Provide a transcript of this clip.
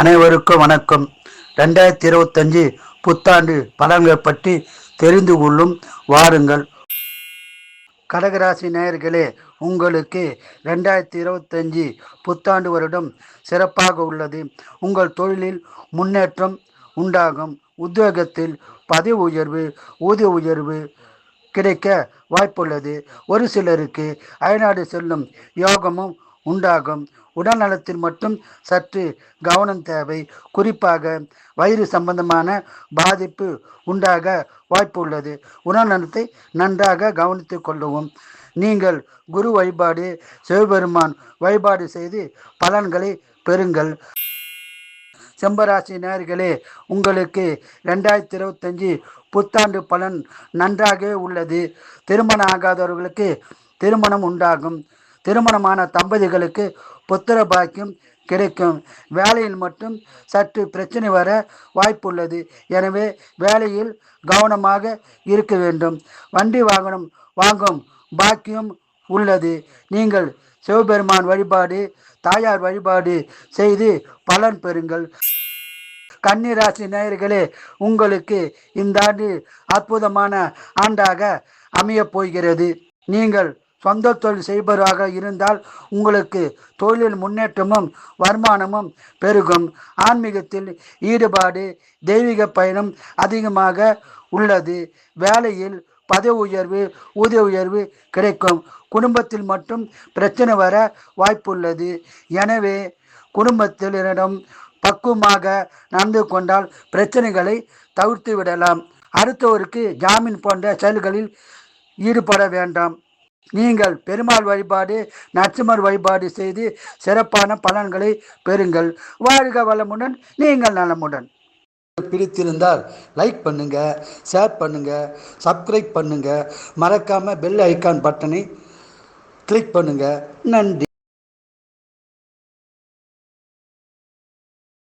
அனைவருக்கும் வணக்கம். ரெண்டாயிரத்தி இருபத்தஞ்சு புத்தாண்டு பலன்கள் பற்றி தெரிந்து கொள்ளும் வாருங்கள். கடகராசி நேயர்களே உங்களுக்கு ரெண்டாயிரத்தி இருபத்தஞ்சு புத்தாண்டு வருடம் சிறப்பாக உள்ளது. உங்கள் தொழிலில் முன்னேற்றம் உண்டாகும். உத்தியோகத்தில் பதவி உயர்வு ஊதிய உயர்வு கிடைக்க வாய்ப்புள்ளது. ஒரு சிலருக்கு அயநாடு செல்லும் யோகமும் உண்டாகும். உடல் நலத்தில் மட்டும் சற்று கவனம் தேவை. குறிப்பாக வயிறு சம்பந்தமான பாதிப்பு உண்டாக வாய்ப்பு உள்ளது. உடல் நலத்தை நன்றாக கவனித்துக் கொள்ளவும். நீங்கள் குரு வழிபாடு சிவபெருமான் வழிபாடு செய்து பலன்களை பெறுங்கள். செம்பராசி நேர்களே உங்களுக்கு ரெண்டாயிரத்தி இருபத்தஞ்சி புத்தாண்டு பலன் நன்றாகவே உள்ளது. திருமணம் ஆகாதவர்களுக்கு திருமணம் உண்டாகும். திருமணமான தம்பதிகளுக்கு புத்திர பாக்கியம் கிடைக்கும். வேலையில் மட்டும் சற்று பிரச்சனை வர வாய்ப்புள்ளது. எனவே வேலையில் கவனமாக இருக்க வேண்டும். வண்டி வாகனம் வாங்கும் பாக்கியம் உள்ளது. நீங்கள் சிவபெருமான் வழிபாடு தாயார் வழிபாடு செய்து பலன் பெறுங்கள். கன்னிராசி நேயர்களே உங்களுக்கு இந்த ஆண்டு அற்புதமான ஆண்டாக அமையப் போகிறது. நீங்கள் சொந்த தொழில் செய்பவராக இருந்தால் உங்களுக்கு தொழிலில் முன்னேற்றமும் வருமானமும் பெருகும். ஆன்மீகத்தில் ஈடுபாடு தெய்வீக பயணம் அதிகமாக உள்ளது. வேலையில் பதவி உயர்வு ஊதிய உயர்வு கிடைக்கும். குடும்பத்தில் மட்டும் பிரச்சனை வர வாய்ப்புள்ளது. எனவே குடும்பத்தினரிடம் பக்குவமாக நடந்து கொண்டால் பிரச்சனைகளை தவிர்த்து விடலாம் அடுத்தவருக்கு ஜாமீன் போன்ற செயல்களில் ஈடுபட வேண்டாம். நீங்கள் பெருமாள் வழிபாடு நரசிம்மர் வழிபாடு செய்து சிறப்பான பலன்களை பெறுங்கள். வாழ்க வளமுடன் நீங்கள் நலமுடன். பிடித்திருந்தால் லைக் பண்ணுங்க ஷேர் பண்ணுங்க சப்ஸ்கிரைப் பண்ணுங்க. மறக்காம பெல் ஐக்கான் பட்டனை கிளிக் பண்ணுங்க. நன்றி.